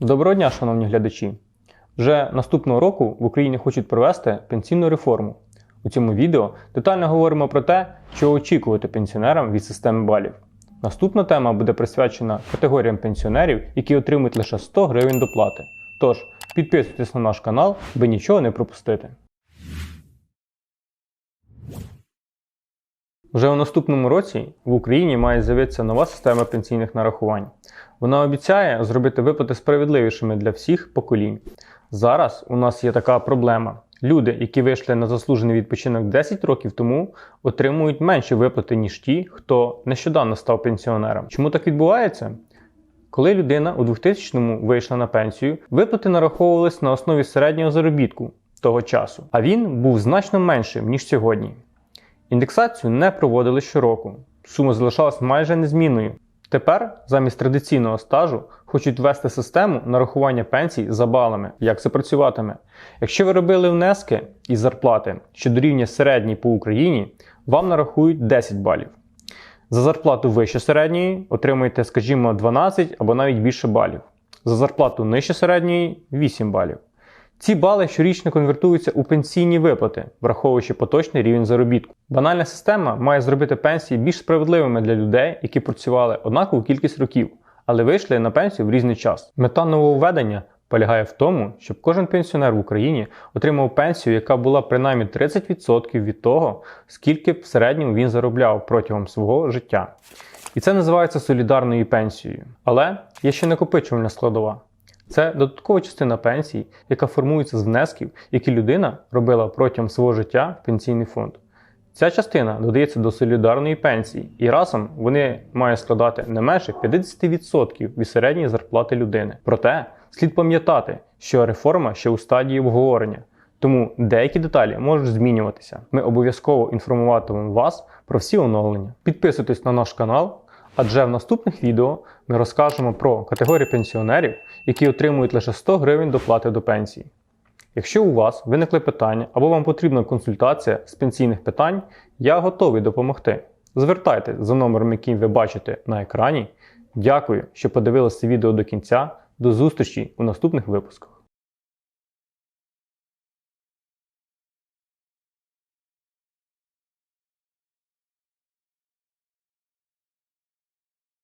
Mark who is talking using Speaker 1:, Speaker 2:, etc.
Speaker 1: Доброго дня, шановні глядачі! Вже наступного року в Україні хочуть провести пенсійну реформу. У цьому відео детально говоримо про те, що очікувати пенсіонерам від системи балів. Наступна тема буде присвячена категоріям пенсіонерів, які отримують лише 100 гривень доплати. Тож підписуйтесь на наш канал, аби нічого не пропустити. Вже у наступному році в Україні має з'явитися нова система пенсійних нарахувань. Вона обіцяє зробити виплати справедливішими для всіх поколінь. Зараз у нас є така проблема. Люди, які вийшли на заслужений відпочинок 10 років тому, отримують менші виплати, ніж ті, хто нещодавно став пенсіонером. Чому так відбувається? Коли людина у 2000-му вийшла на пенсію, виплати нараховувались на основі середнього заробітку того часу, а він був значно меншим, ніж сьогодні. Індексацію не проводили щороку. Сума залишалась майже незмінною. Тепер замість традиційного стажу хочуть ввести систему нарахування пенсій за балами. Як це працюватиме? Якщо ви робили внески із зарплати, що дорівнює середній по Україні, вам нарахують 10 балів. За зарплату вище середньої отримуєте, скажімо, 12 або навіть більше балів. За зарплату нижче середньої 8 балів. Ці бали щорічно конвертуються у пенсійні виплати, враховуючи поточний рівень заробітку. Банальна система має зробити пенсії більш справедливими для людей, які працювали однакову кількість років, але вийшли на пенсію в різний час. Мета нововведення полягає в тому, щоб кожен пенсіонер в Україні отримав пенсію, яка була принаймні 30% від того, скільки в середньому він заробляв протягом свого життя. І це називається солідарною пенсією. Але є ще накопичувальна складова. Це додаткова частина пенсії, яка формується з внесків, які людина робила протягом свого життя в пенсійний фонд. Ця частина додається до солідарної пенсії, і разом вони мають складати не менше 50% від середньої зарплати людини. Проте слід пам'ятати, що реформа ще у стадії обговорення, тому деякі деталі можуть змінюватися. Ми обов'язково інформуватимемо вас про всі оновлення. Підписуйтесь на наш канал. Адже в наступних відео ми розкажемо про категорії пенсіонерів, які отримують лише 100 гривень доплати до пенсії. Якщо у вас виникли питання або вам потрібна консультація з пенсійних питань, я готовий допомогти. Звертайтеся за номером, який ви бачите на екрані. Дякую, що подивилися відео до кінця. До зустрічі у наступних випусках.